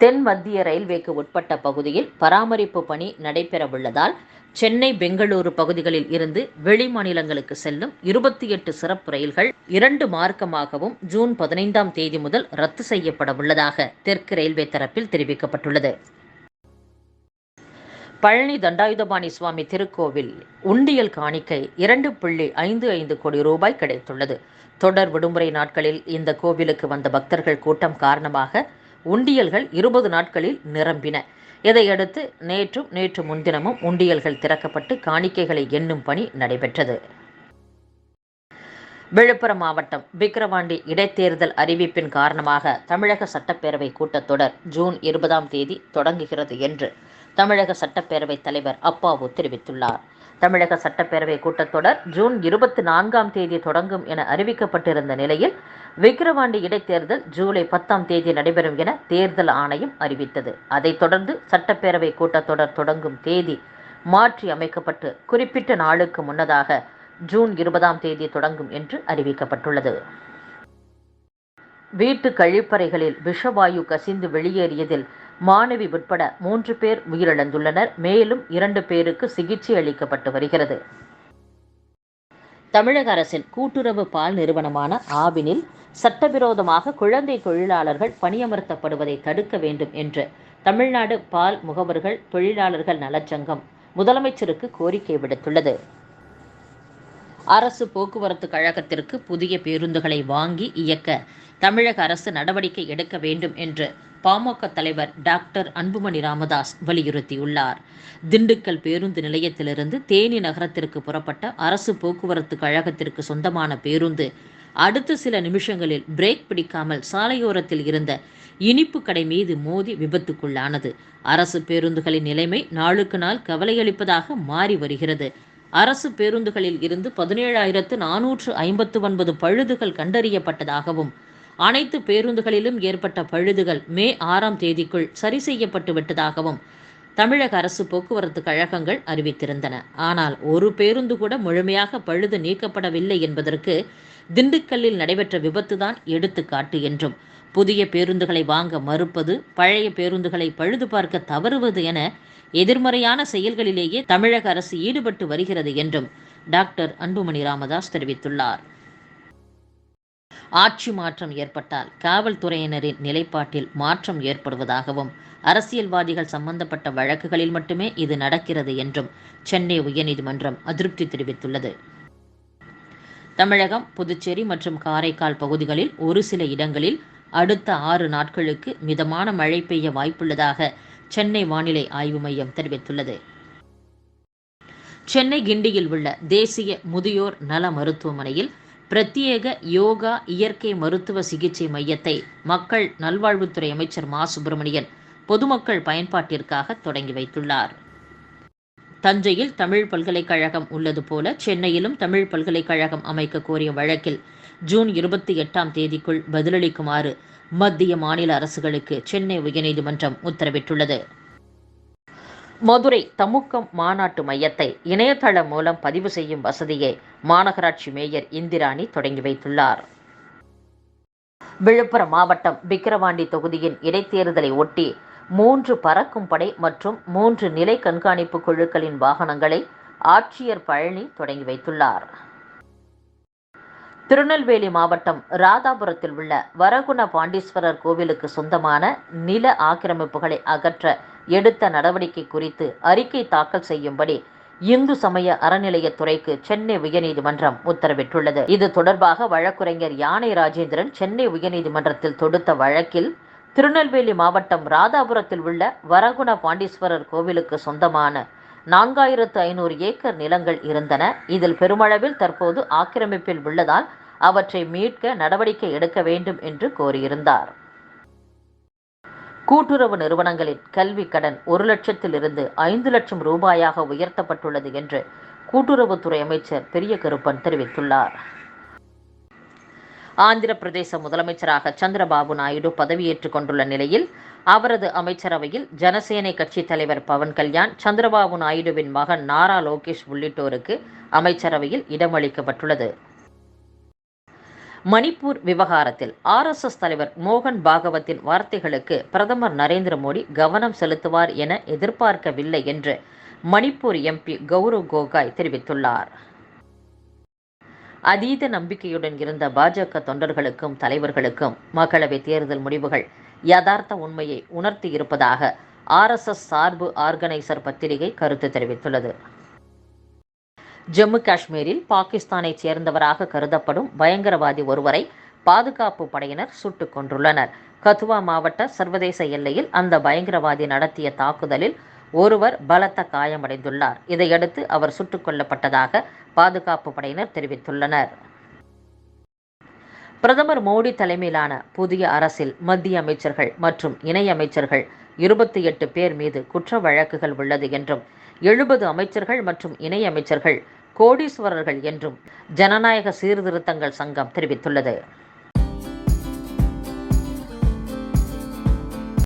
தென் மத்திய ரயில்வேக்கு உட்பட்ட பகுதியில் பராமரிப்பு பணி நடைபெறவுள்ளதால் சென்னை பெங்களூரு பகுதிகளில் இருந்து வெளி மாநிலங்களுக்கு செல்லும் இருபத்தி எட்டு சிறப்பு ரயில்கள் இரண்டு மார்க்கமாகவும் ஜூன் பதினைந்தாம் தேதி முதல் ரத்து செய்யப்பட உள்ளதாக தெற்கு ரயில்வே தரப்பில் தெரிவிக்கப்பட்டுள்ளது. பழனி தண்டாயுதபாணி சுவாமி திருக்கோவில் உண்டியல் காணிக்கை இரண்டு புள்ளி ஐந்து ஐந்து கோடி ரூபாய் கிடைத்துள்ளது. தொடர் விடுமுறை நாட்களில் இந்த கோவிலுக்கு வந்த பக்தர்கள் கூட்டம் காரணமாக உண்டியல்கள் இருபது நாட்களில் நிரம்பின. இதையடுத்து நேற்றும் நேற்று முன்தினமும் உண்டியல்கள் திறக்கப்பட்டு காணிக்கைகளை எண்ணும் பணி நடைபெற்றது. விழுப்புரம் மாவட்டம் விக்கிரவாண்டி இடைத்தேர்தல் அறிவிப்பின் காரணமாக தமிழக சட்டப்பேரவை கூட்டத்தொடர் ஜூன் இருபதாம் தேதி தொடங்குகிறது என்று தமிழக சட்டப்பேரவைத் தலைவர் அப்பாவு தெரிவித்துள்ளார். தமிழக சட்டப்பேரவை கூட்டத்தொடர் ஜூன் இருபத்தி நான்காம் தேதி தொடங்கும் என அறிவிக்கப்பட்டிருந்த நிலையில் விக்கிரவாண்டி இடைத்தேர்தல் ஜூலை பத்தாம் தேதி நடைபெறும் என தேர்தல் ஆணையம் அறிவித்தது. அதைத் தொடர்ந்து சட்டப்பேரவை கூட்டத்தொடர் தொடங்கும் தேதி மாற்றி அமைக்கப்பட்டு குறிப்பிட்ட நாளுக்கு முன்னதாக ஜூன் இருபதாம் தேதி தொடங்கும் என்று அறிவிக்கப்பட்டுள்ளது. வீட்டு கழிப்பறைகளில் விஷவாயு கசிந்து வெளியேறியதில் மாணவி உட்பட மூன்று பேர் உயிரிழந்துள்ளனர். மேலும் இரண்டு பேருக்கு சிகிச்சை அளிக்கப்பட்டு வருகிறது. தமிழக அரசின் கூட்டுறவு பால் நிறுவனமான ஆவினில் சட்டவிரோதமாக குழந்தை தொழிலாளர்கள் பணியமர்த்தப்படுவதை தடுக்க வேண்டும் என்று தமிழ்நாடு பால் முகவர்கள் தொழிலாளர்கள் நலச்சங்கம் முதலமைச்சருக்கு கோரிக்கை விடுத்துள்ளது. அரசு போக்குவரத்து கழகத்திற்கு புதிய பேருந்துகளை வாங்கி இயக்க தமிழக அரசு நடவடிக்கை எடுக்க வேண்டும் என்று பாமக தலைவர் டாக்டர் அன்புமணி ராமதாஸ் வலியுறுத்தியுள்ளார். திண்டுக்கல் பேருந்து நிலையத்திலிருந்து தேனி நகரத்திற்கு புறப்பட்ட அரசு போக்குவரத்து கழகத்திற்கு சொந்தமான பேருந்து அடுத்த சில நிமிஷங்களில் பிரேக் பிடிக்காமல் சாலையோரத்தில் இருந்த இனிப்பு கடை மீது மோதி விபத்துக்குள்ளானது. அரசு பேருந்துகளின் நிலைமை நாளுக்கு நாள் கவலையளிப்பதாக மாறி வருகிறது. அரசு பேருந்துகளில் இருந்து பதினேழாயிரத்து நானூற்று ஐம்பத்து ஒன்பது பழுதுகள் கண்டறியப்பட்டதாகவும் அனைத்து பேருந்துகளிலும் ஏற்பட்ட பழுதுகள் மே ஆறாம் தேதிக்குள் சரி செய்யப்பட்டு விட்டதாகவும் தமிழக அரசு போக்குவரத்து கழகங்கள் அறிவித்திருந்தன. ஆனால் ஒரு பேருந்து கூட முழுமையாக பழுது நீக்கப்படவில்லை என்பதற்கு திண்டுக்கல்லில் நடைபெற்ற விபத்துதான் எடுத்துக்காட்டு என்றும் புதிய பேருந்துகளை வாங்க மறுப்பது பழைய பேருந்துகளை பழுது பார்க்க தவறுவது என எதிர்மறையான செயல்களிலேயே தமிழக அரசு ஈடுபட்டு வருகிறது என்றும் டாக்டர் அன்புமணி ராமதாஸ் தெரிவித்துள்ளார். ஆட்சி மாற்றம் ஏற்பட்டால் காவல்துறையினரின் நிலைப்பாட்டில் மாற்றம் ஏற்படுவதாகவும் அரசியல்வாதிகள் சம்பந்தப்பட்ட வழக்குகளில் மட்டுமே இது நடக்கிறது என்றும் சென்னை உயர்நீதிமன்றம் அதிருப்தி தெரிவித்துள்ளது. தமிழகம் புதுச்சேரி மற்றும் காரைக்கால் பகுதிகளில் ஒரு சில இடங்களில் அடுத்த ஆறு நாட்களுக்கு மிதமான மழை பெய்ய வாய்ப்புள்ளதாக சென்னை வானிலை ஆய்வு மையம் தெரிவித்துள்ளது. சென்னை கிண்டியில் உள்ள தேசிய முதியோர் நல மருத்துவமனையில் பிரத்யேக யோகா இயற்கை மருத்துவ சிகிச்சை மையத்தை மக்கள் நல்வாழ்வுத்துறை அமைச்சர் மா. சுப்பிரமணியன் பொதுமக்கள் பயன்பாட்டிற்காக தொடங்கி வைத்துள்ளார். தஞ்சையில் தமிழ் பல்கலைக்கழகம் உள்ளது போல சென்னையிலும் தமிழ் பல்கலைக்கழகம் அமைக்க கோரிய வழக்கில் ஜூன் இருபத்தி எட்டாம் தேதிக்குள் பதிலளிக்குமாறு மத்திய மாநில அரசுகளுக்கு சென்னை உயர்நீதிமன்றம் உத்தரவிட்டுள்ளது. மதுரை தமுக்கம் மாநாட்டு மையத்தை இணையதளம் மூலம் பதிவு செய்யும் வசதியை மாநகராட்சி மேயர் இந்திராணி தொடங்கி வைத்துள்ளார். விழுப்புரம் மாவட்டம் விக்கிரவாண்டி தொகுதியின் இடைத்தேர்தலை ஒட்டி மூன்று பறக்கும் படை மற்றும் மூன்று நிலை கண்காணிப்பு குழுக்களின் வாகனங்களை ஆட்சியர் பழனி தொடங்கி வைத்துள்ளார். திருநெல்வேலி மாவட்டம் ராதாபுரத்தில் உள்ள வரகுண பாண்டீஸ்வரர் கோவிலுக்கு சொந்தமான நில ஆக்கிரமிப்புகளை அகற்ற எடுத்த நடவடிக்கை குறித்து அறிக்கை தாக்கல் செய்யும்படி இந்து சமய அறநிலையத்துறைக்கு சென்னை உயர்நீதிமன்றம் உத்தரவிட்டுள்ளது. இது தொடர்பாக வழக்குரைஞர் யானை ராஜேந்திரன் சென்னை உயர்நீதிமன்றத்தில் தொடுத்த வழக்கில் திருநெல்வேலி மாவட்டம் ராதாபுரத்தில் உள்ள வரகுண பாண்டீஸ்வரர் கோவிலுக்கு சொந்தமான நான்காயிரத்து ஐநூறு ஏக்கர் நிலங்கள் இருந்தன. இதில் பெருமளவில் தற்போது ஆக்கிரமிப்பில் உள்ளதால் அவற்றை மீட்க நடவடிக்கை எடுக்க வேண்டும் என்று கோரியிருந்தார். கூட்டுறவு நிறுவனங்களின் கல்வி கடன் ஒரு லட்சத்திலிருந்து ஐந்து லட்சம் ரூபாயாக உயர்த்தப்பட்டுள்ளது என்று கூட்டுறவுத்துறை அமைச்சர் பெரிய கருப்பன் தெரிவித்துள்ளார். ஆந்திர பிரதேச முதலமைச்சராக சந்திரபாபு நாயுடு பதவியேற்றுக் கொண்டுள்ள நிலையில் அவரது அமைச்சரவையில் ஜனசேனை கட்சி தலைவர் பவன் கல்யாண் சந்திரபாபு நாயுடுவின் மகன் நாரா லோகேஷ் உள்ளிட்டோருக்கு அமைச்சரவையில் இடமளிக்கப்பட்டுள்ளது மணிப்பூர் விவகாரத்தில் ஆர்எஸ்எஸ் தலைவர் மோகன் பாகவத்தின் வார்த்தைகளுக்கு பிரதமர் நரேந்திர மோடி கவனம் செலுத்துவார் என எதிர்பார்க்கவில்லை என்று மணிப்பூர் எம்பி கௌரவ் கோகாய் தெரிவித்துள்ளார். அதீத நம்பிக்கையுடன் இருந்த பாஜக தொண்டர்களுக்கும் தலைவர்களுக்கும் மக்களவை தேர்தல் முடிவுகள் யதார்த்த உண்மையை உணர்த்தி இருப்பதாக ஆர்எஸ்எஸ் சார்பு ஆர்கனைசர் பத்திரிகை கருத்து தெரிவித்துள்ளது. ஜம்மு காஷ்மீரில் பாகிஸ்தானைச் சேர்ந்தவராக கருதப்படும் பயங்கரவாதி ஒருவரை பாதுகாப்பு படையினர் சுட்டுக் கொன்றுள்ளனர். கத்துவா மாவட்ட சர்வதேச எல்லையில் அந்த பயங்கரவாதி நடத்திய தாக்குதலில் ஒருவர் பலத்த காயமடைந்துள்ளார். இதையடுத்து அவர் சுட்டுக் கொல்லப்பட்டதாக பாதுகாப்பு படையினர் தெரிவித்துள்ளனர். பிரதமர் மோடி தலைமையிலான புதிய அரசில் மத்திய அமைச்சர்கள் மற்றும் இணையமைச்சர்கள் இருபத்தி எட்டு பேர் மீது குற்ற வழக்குகள் உள்ளது என்றும் எழுபது அமைச்சர்கள் மற்றும் இணையமைச்சர்கள் கோடீஸ்வரர்கள் என்றும் ஜனநாயக சீர்திருத்தங்கள் சங்கம் தெரிவித்துள்ளது.